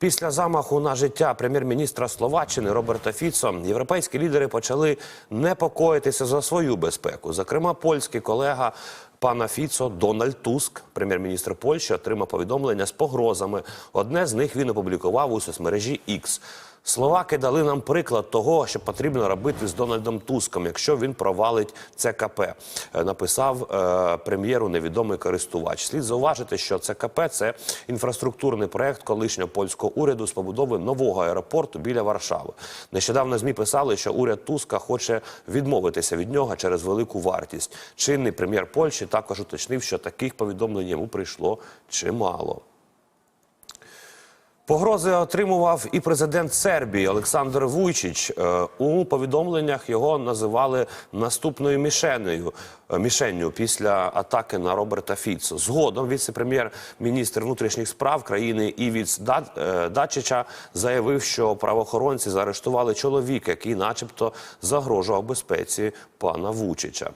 Після замаху на життя прем'єр-міністра Словаччини Роберта Фіцо європейські лідери почали непокоїтися за свою безпеку. Зокрема, польський колега пана Фіцо Дональд Туск, прем'єр-міністр Польщі, отримав повідомлення з погрозами. Одне з них він опублікував у соцмережі X. Словаки дали нам приклад того, що потрібно робити з Дональдом Туском, якщо він провалить ЦКП, е, написав е, прем'єру невідомий користувач. Слід зауважити, що ЦКП це інфраструктурний проект колишнього польського уряду з побудови нового аеропорту біля Варшави. Нещодавно змі писали, що уряд Туска хоче відмовитися від нього через велику вартість. Чинний прем'єр Польщі також уточнив, що таких повідомлень йому прийшло чимало. Погрози отримував і президент Сербії Олександр Вуйчич. Е, У повідомленнях його називали наступною мішенею е, мішенню після атаки на Роберта Фіцо. Згодом віце-прем'єр-міністр внутрішніх справ країни Івіц е, Дачича заявив, що правоохоронці заарештували чоловіка, який, начебто, загрожував безпеці пана Вучича.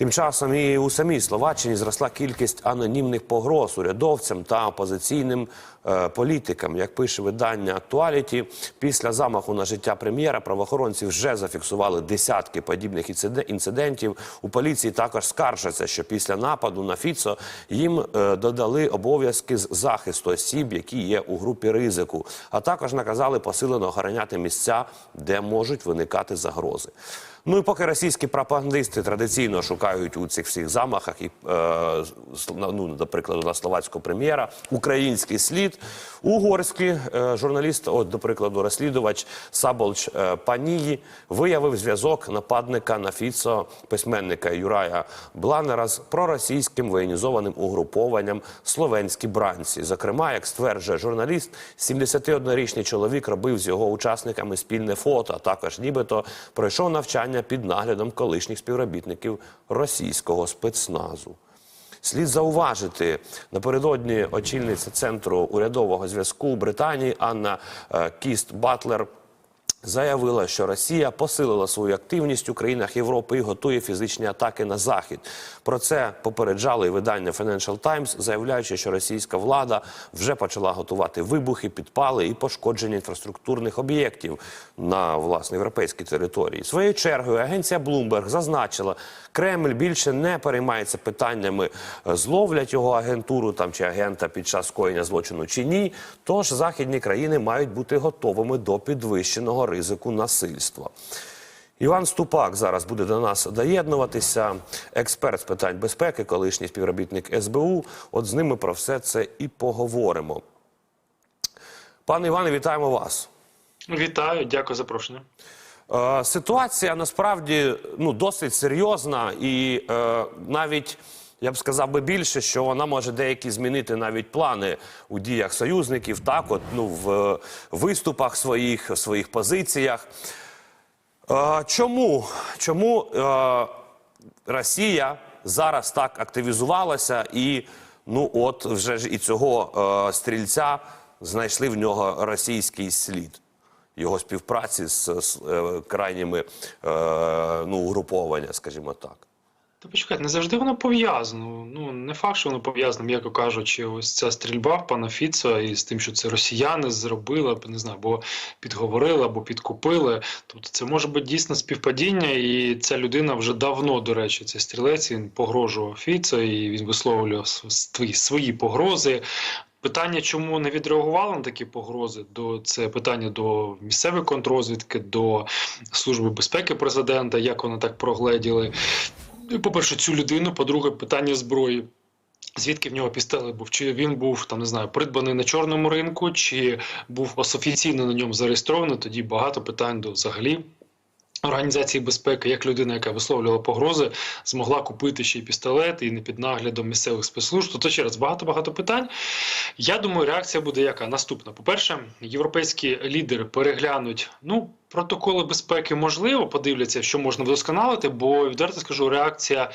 Тим часом і у самій Словаччині зросла кількість анонімних погроз урядовцям та опозиційним е, політикам. Як пише видання Актуаліті, після замаху на життя прем'єра правоохоронці вже зафіксували десятки подібних інциде- інцидентів. У поліції також скаржаться, що після нападу на Фіцо їм е, додали обов'язки з захисту осіб, які є у групі ризику, а також наказали посилено охороняти місця, де можуть виникати загрози. Ну і поки російські пропагандисти традиційно шукають у цих всіх замахах і е, ну, до прикладу на словацького прем'єра український слід. Угорський е, журналіст, от до прикладу, розслідувач Саболч е, Панії виявив зв'язок нападника на Фіцо, письменника Юрая Бланера з проросійським воєнізованим угрупованням словенські бранці. Зокрема, як стверджує журналіст, 71-річний чоловік робив з його учасниками спільне фото, а також нібито пройшов навчання під наглядом колишніх співробітників російського спецназу. Слід зауважити напередодні очільниця центру урядового зв'язку Британії Анна е, Кіст Батлер. Заявила, що Росія посилила свою активність у країнах Європи і готує фізичні атаки на захід. Про це попереджало і видання Financial Times, заявляючи, що російська влада вже почала готувати вибухи, підпали і пошкодження інфраструктурних об'єктів на власне європейській території. Своєю чергою агенція Bloomberg зазначила, Кремль більше не переймається питаннями, е, зловлять його агентуру там чи агента під час скоєння злочину чи ні. Тож західні країни мають бути готовими до підвищеного ризику насильства. Іван Ступак зараз буде до нас доєднуватися. Експерт з питань безпеки, колишній співробітник СБУ. От з ними про все це і поговоримо. Пане Іване, вітаємо вас. Вітаю, дякую за запрошення. Е, Ситуація насправді ну досить серйозна, і е, навіть я б сказав би більше, що вона може деякі змінити навіть плани у діях союзників, так от ну в е, виступах своїх, своїх позиціях. Е, чому? Чому е, Росія зараз так активізувалася і ну от вже ж і цього стрільця знайшли в нього російський слід? Його співпраці з, крайніми е, ну, угруповання, скажімо так. Та почекайте, не завжди воно пов'язано. Ну не факт, що воно пов'язано, м'яко кажучи, ось ця стрільба в пана Фіца і з тим, що це росіяни зробили, не знаю, або підговорили, або підкупили. Тобто це може бути дійсно співпадіння, і ця людина вже давно, до речі, цей стрілець він погрожував Фіца, і він висловлював свої, свої погрози. Питання, чому не відреагували на такі погрози, до це питання до місцевої контррозвідки, до служби безпеки президента, як вони так прогледіли. Ну, По-перше, цю людину, по-друге, питання зброї. Звідки в нього пістолет був? Чи він був там не знаю, придбаний на чорному ринку, чи був офіційно на ньому зареєстрований? Тоді багато питань до взагалі Організації безпеки, як людина, яка висловлювала погрози, змогла купити ще й пістолет і не під наглядом місцевих спецслужб. Тобто ще раз багато багато питань. Я думаю, реакція буде яка наступна. По перше, європейські лідери переглянуть ну. Протоколи безпеки можливо подивляться, що можна вдосконалити, бо відверто скажу, реакція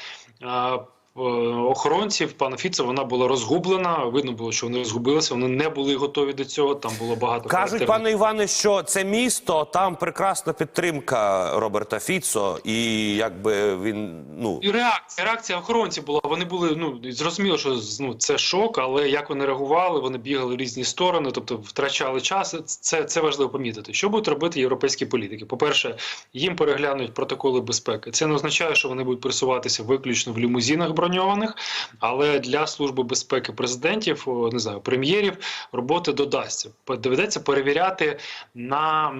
охоронців пана Фіца вона була розгублена. Видно було, що вони розгубилися. Вони не були готові до цього. Там було багато Кажуть, пане Іване, що це місто, там прекрасна підтримка Роберта Фіцо, і якби він ну І реакція, реакція охоронців була. Вони були ну зрозуміло, що ну це шок, але як вони реагували, вони бігали в різні сторони, тобто втрачали час. Це, це важливо помітити. Що будуть робити європейські політики? По-перше, їм переглянуть протоколи безпеки. Це не означає, що вони будуть пересуватися виключно в лімузинах броньованих, але для служби безпеки президентів, не знаю, прем'єрів роботи додасться. Доведеться перевіряти на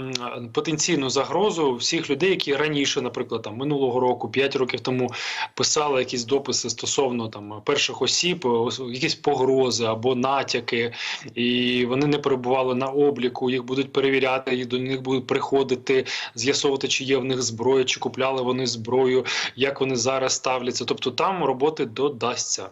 потенційну загрозу всіх людей, які раніше, наприклад, там минулого року, 5 років тому писали якісь дописи стосовно там перших осіб, якісь погрози або натяки, і вони не перебували на обліку. Їх будуть перевіряти, їх до них будуть приходити, з'ясовувати, чи є в них зброя, чи купляли вони зброю, як вони зараз ставляться. Тобто там роботи додасться.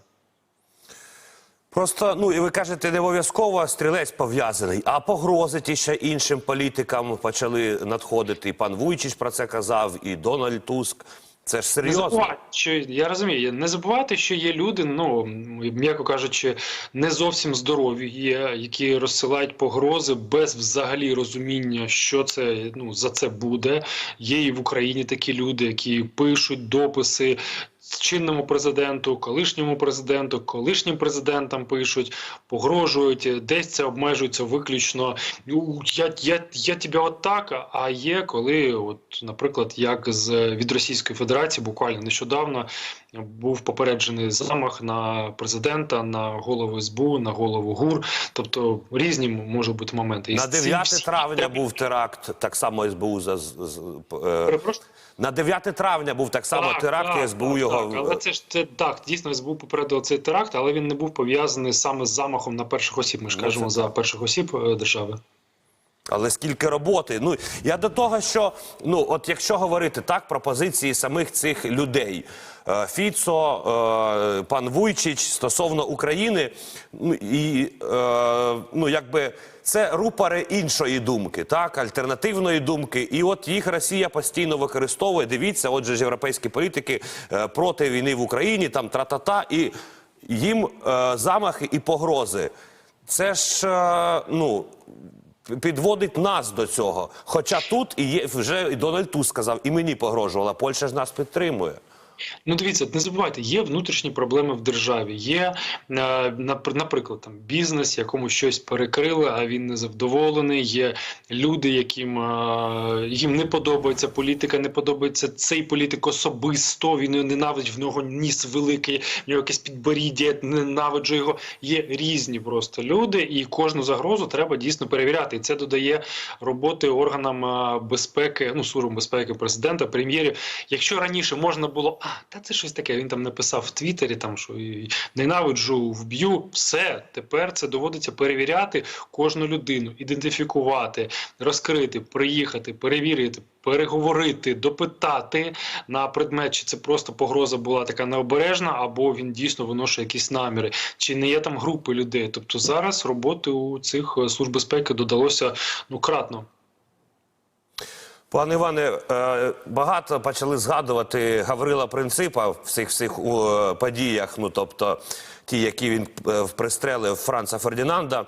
просто ну і ви кажете, не обов'язково стрілець пов'язаний, а погрози ті ще іншим політикам почали надходити. І пан Вуйчич про це казав, і Дональд Туск. Це ж Не серйозно. забувайте, що я розумію, не забувайте, що є люди, ну м'яко кажучи, не зовсім здорові, є, які розсилають погрози без взагалі розуміння, що це ну за це буде. Є і в Україні такі люди, які пишуть дописи. Чинному президенту, колишньому президенту, колишнім президентам пишуть, погрожують, десь це обмежується виключно. «Ну, Я, я, я тебе отак. А є коли, от, наприклад, як з від Російської Федерації, буквально нещодавно був попереджений замах на президента, на голову СБУ, на голову ГУР. Тобто різні можуть бути моменти. І На 9 всім травня був теракт, так само СБУ за е, Перепрошую? на 9 травня був так само теракт, і СБУ його Так, але це ж це так, дійсно СБУ попередив цей теракт, але він не був пов'язаний саме з замахом на перших осіб. Ми ж Ну, кажемо це за перших осіб е, держави. Але скільки роботи? Ну я до того, що ну от якщо говорити так про позиції самих цих людей, Фіцо, е, пан Вуйчич стосовно України, ну і е, ну якби це рупори іншої думки, так альтернативної думки, і от їх Росія постійно використовує. Дивіться, отже ж європейські політики е, проти війни в Україні, там тра-та-та, і їм е, замахи і погрози. Це ж е, ну підводить нас до цього. Хоча тут і є вже і Дональд Туск сказав, і мені погрожувала. Польща ж нас підтримує. Ну, дивіться, не забувайте, є внутрішні проблеми в державі. Є, е, напр- наприклад, там бізнес, якому щось перекрили, а він не завдоволений. Є люди, яким е, їм не подобається політика, не подобається цей політик особисто. Він ненавидить, в нього ніс великий, в нього якесь підборіддя, ненавиджу його. Є різні просто люди, і кожну загрозу треба дійсно перевіряти. І це додає роботи органам е, безпеки, ну службам безпеки президента, прем'єрів. Якщо раніше можна було, та це щось таке. Він там написав в Твіттері, там що ненавиджу, вб'ю. Все тепер це доводиться перевіряти кожну людину, ідентифікувати, розкрити, приїхати, перевірити. Переговорити, допитати на предмет, чи це просто погроза була така необережна, або він дійсно виношує якісь наміри, чи не є там групи людей. Тобто зараз роботи у цих е, служб безпеки додалося ну кратно. Пане Іване, е, багато почали згадувати Гаврила Принципа в цих всіх е, подіях. Ну тобто ті, які він е, пристрелив Франца Фердінанда,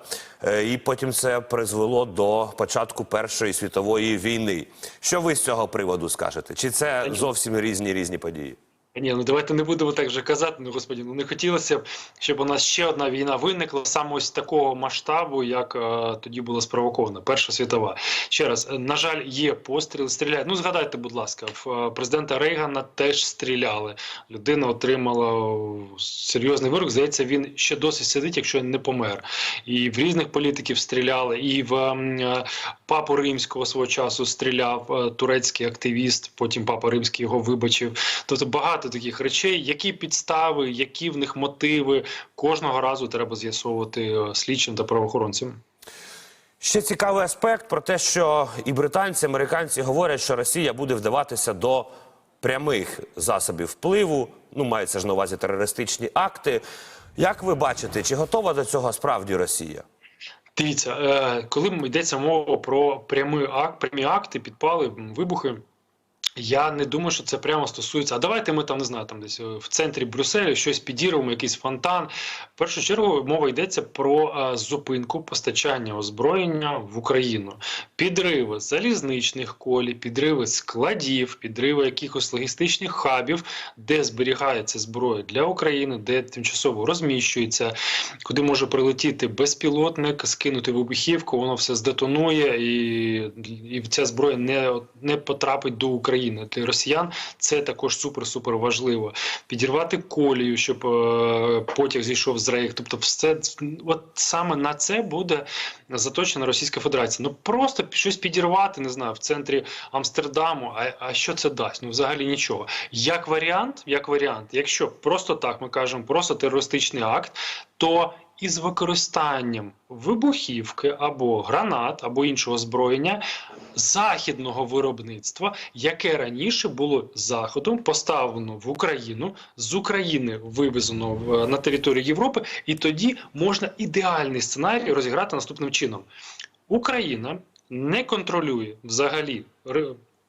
і потім це призвело до початку Першої світової війни. Що ви з цього приводу скажете? Чи це зовсім різні різні події? Ні, ну давайте не будемо так вже казати. Ну господі, ну не хотілося б, щоб у нас ще одна війна виникла саме ось такого масштабу, як е, тоді була спровокована Перша світова. Ще раз, е, на жаль, є постріли, стріляють. Ну згадайте, будь ласка, в е, президента Рейгана теж стріляли. Людина отримала серйозний вирок. Здається, він ще досі сидить, якщо не помер. І в різних політиків стріляли, і в е, папу римського свого часу стріляв е, турецький активіст. Потім папа римський його вибачив. Тобто багато таких речей, які підстави, які в них мотиви, кожного разу треба з'ясовувати е, слідчим та правоохоронцям. Ще цікавий аспект про те, що і британці, і американці говорять, що Росія буде вдаватися до прямих засобів впливу. Ну, мається ж на увазі терористичні акти. Як ви бачите, чи готова до цього справді Росія? Дивіться, е, коли йдеться мова про прямі акти, підпали, вибухи. Я не думаю, що це прямо стосується. А давайте ми там не знаю, там десь е, в центрі Брюсселя щось підірвемо, якийсь фонтан. В першу чергу мова йдеться про е, зупинку постачання озброєння в Україну, підриви залізничних колій, підриви складів, підриви якихось логістичних хабів, де зберігається зброя для України, де тимчасово розміщується, куди може прилетіти безпілотник, скинути вибухівку, воно все здетонує, і, і ця зброя не, не потрапить до України. Для росіян це також супер-супер важливо. Підірвати колію, щоб е, потяг зійшов з рейк. Тобто, все от саме на це буде заточена Російська Федерація. Ну просто щось підірвати, не знаю, в центрі Амстердаму. А, а що це дасть? Ну взагалі нічого. Як варіант, як варіант, якщо просто так ми кажемо, просто терористичний акт, то із використанням вибухівки або гранат, або іншого озброєння західного виробництва, яке раніше було заходом поставлено в Україну, з України вивезено в, на територію Європи, і тоді можна ідеальний сценарій розіграти наступним чином: Україна не контролює взагалі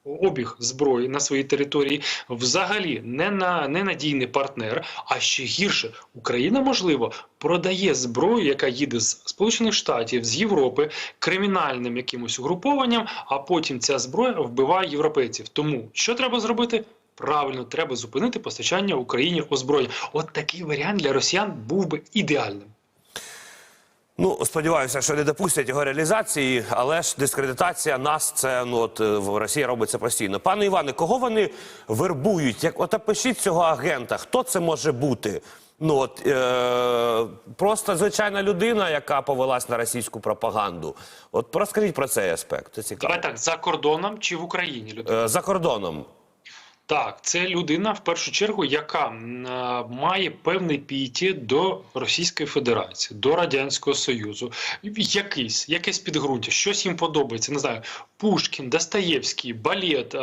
обіг зброї на своїй території, взагалі не на ненадійний партнер. А ще гірше, Україна можливо продає зброю, яка їде з Сполучених Штатів з Європи кримінальним якимось угрупованням, а потім ця зброя вбиває європейців. Тому що треба зробити? Правильно, треба зупинити постачання Україні озброєння. От такий варіант для росіян був би ідеальним. Ну, сподіваюся, що не допустять його реалізації, але ж дискредитація нас це ну от е, в Росії робиться постійно. Пане Іване, кого вони вербують? Як от опишіть цього агента? Хто це може бути? Ну от е, просто звичайна людина, яка повелась на російську пропаганду. От розкажіть про цей аспект. Це цікаво. Давай так, за кордоном чи в Україні людина? Е, за кордоном. Так, це людина в першу чергу, яка е, має певний пієтет до Російської Федерації, до Радянського Союзу. Якийсь, якесь підґрунтя, щось їм подобається. Не знаю, Пушкін, Достоєвський, балет, е,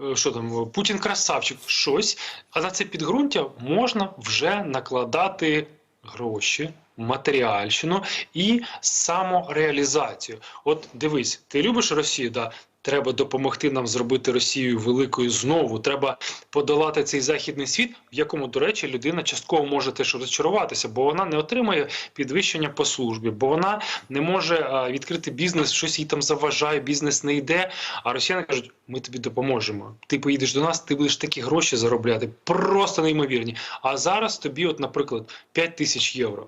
е, що там, Путін красавчик, щось. А на це підґрунтя можна вже накладати гроші. Матеріальщину і самореалізацію. От дивись, ти любиш Росію, да? Треба допомогти нам зробити Росію великою знову. Треба подолати цей західний світ, в якому, до речі, людина частково може теж розчаруватися, бо вона не отримає підвищення по службі, бо вона не може відкрити бізнес, щось їй там заважає, бізнес не йде. А росіяни кажуть: ми тобі допоможемо. Ти поїдеш до нас, ти будеш такі гроші заробляти, просто неймовірні. А зараз тобі, от, наприклад, 5 тисяч євро.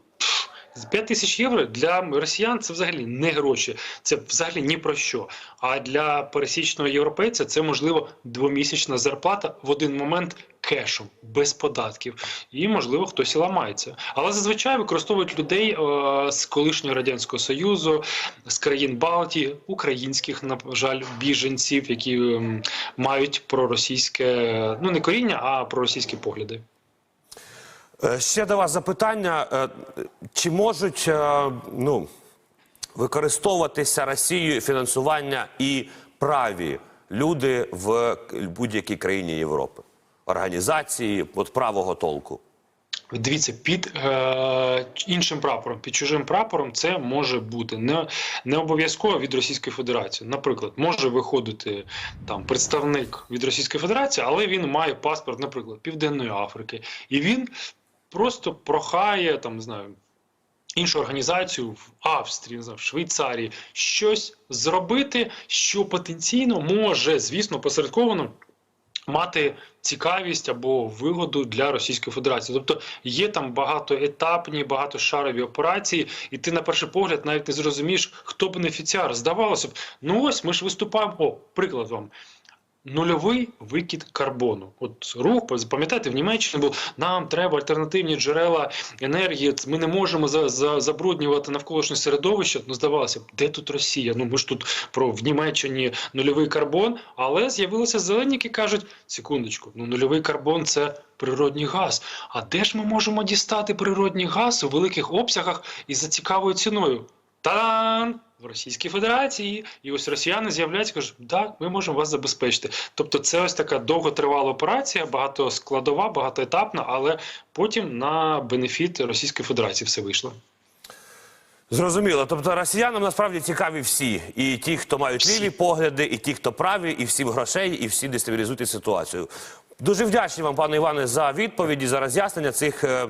5 тисяч євро для росіян це взагалі не гроші, це взагалі ні про що. А для пересічного європейця це можливо двомісячна зарплата в один момент кешом, без податків. І можливо хтось і ламається. Але зазвичай використовують людей е, з колишнього радянського союзу, з країн Балтії, українських, на жаль, біженців, які ем, мають проросійське, ну не коріння, а проросійські погляди. Е, Ще до вас запитання: Е, чи можуть е, ну, використовуватися Росією фінансування і праві люди в будь-якій країні Європи? Організації от правого толку? Дивіться, під е, іншим прапором, під чужим прапором, це може бути не, не обов'язково від Російської Федерації. Наприклад, може виходити там представник від Російської Федерації, але він має паспорт, наприклад, Південної Африки, і він просто прохає там, не знаю. Іншу організацію в Австрії, не знаю, в Швейцарії щось зробити, що потенційно може, звісно, посередковано мати цікавість або вигоду для Російської Федерації. Тобто є там багатоетапні, багатошарові операції, і ти на перший погляд навіть не зрозумієш, хто бенефіціар. Здавалося б, ну ось ми ж виступаємо. О, приклад вам. Нульовий викид карбону. От рух, пам'ятаєте, в Німеччині був нам треба альтернативні джерела енергії. Ми не можемо за, за, забруднювати навколишнє середовище. Ну здавалося б, де тут Росія? Ну ми ж тут про в Німеччині нульовий карбон, але з'явилися зелені, які кажуть: секундочку, ну нульовий карбон це природній газ. А де ж ми можемо дістати природній газ у великих обсягах і за цікавою ціною? Та-дан! В Російській Федерації, і ось росіяни з'являються, кажуть, так, ми можемо вас забезпечити. Тобто, це ось така довготривала операція, багатоскладова, багатоетапна, але потім на бенефіт Російської Федерації все вийшло. Зрозуміло. Тобто росіянам насправді цікаві всі. І ті, хто мають ліві погляди, і ті, хто праві, і всім грошей, і всі дестабілізують ситуацію. Дуже вдячні вам, пане Іване, за відповіді, за роз'яснення цих е,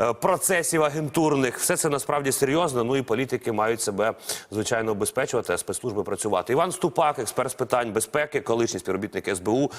е, процесів агентурних. Все це насправді серйозно. Ну і політики мають себе звичайно обезпечувати, а спецслужби працювати. Іван Ступак, експерт з питань безпеки, колишній співробітник СБУ,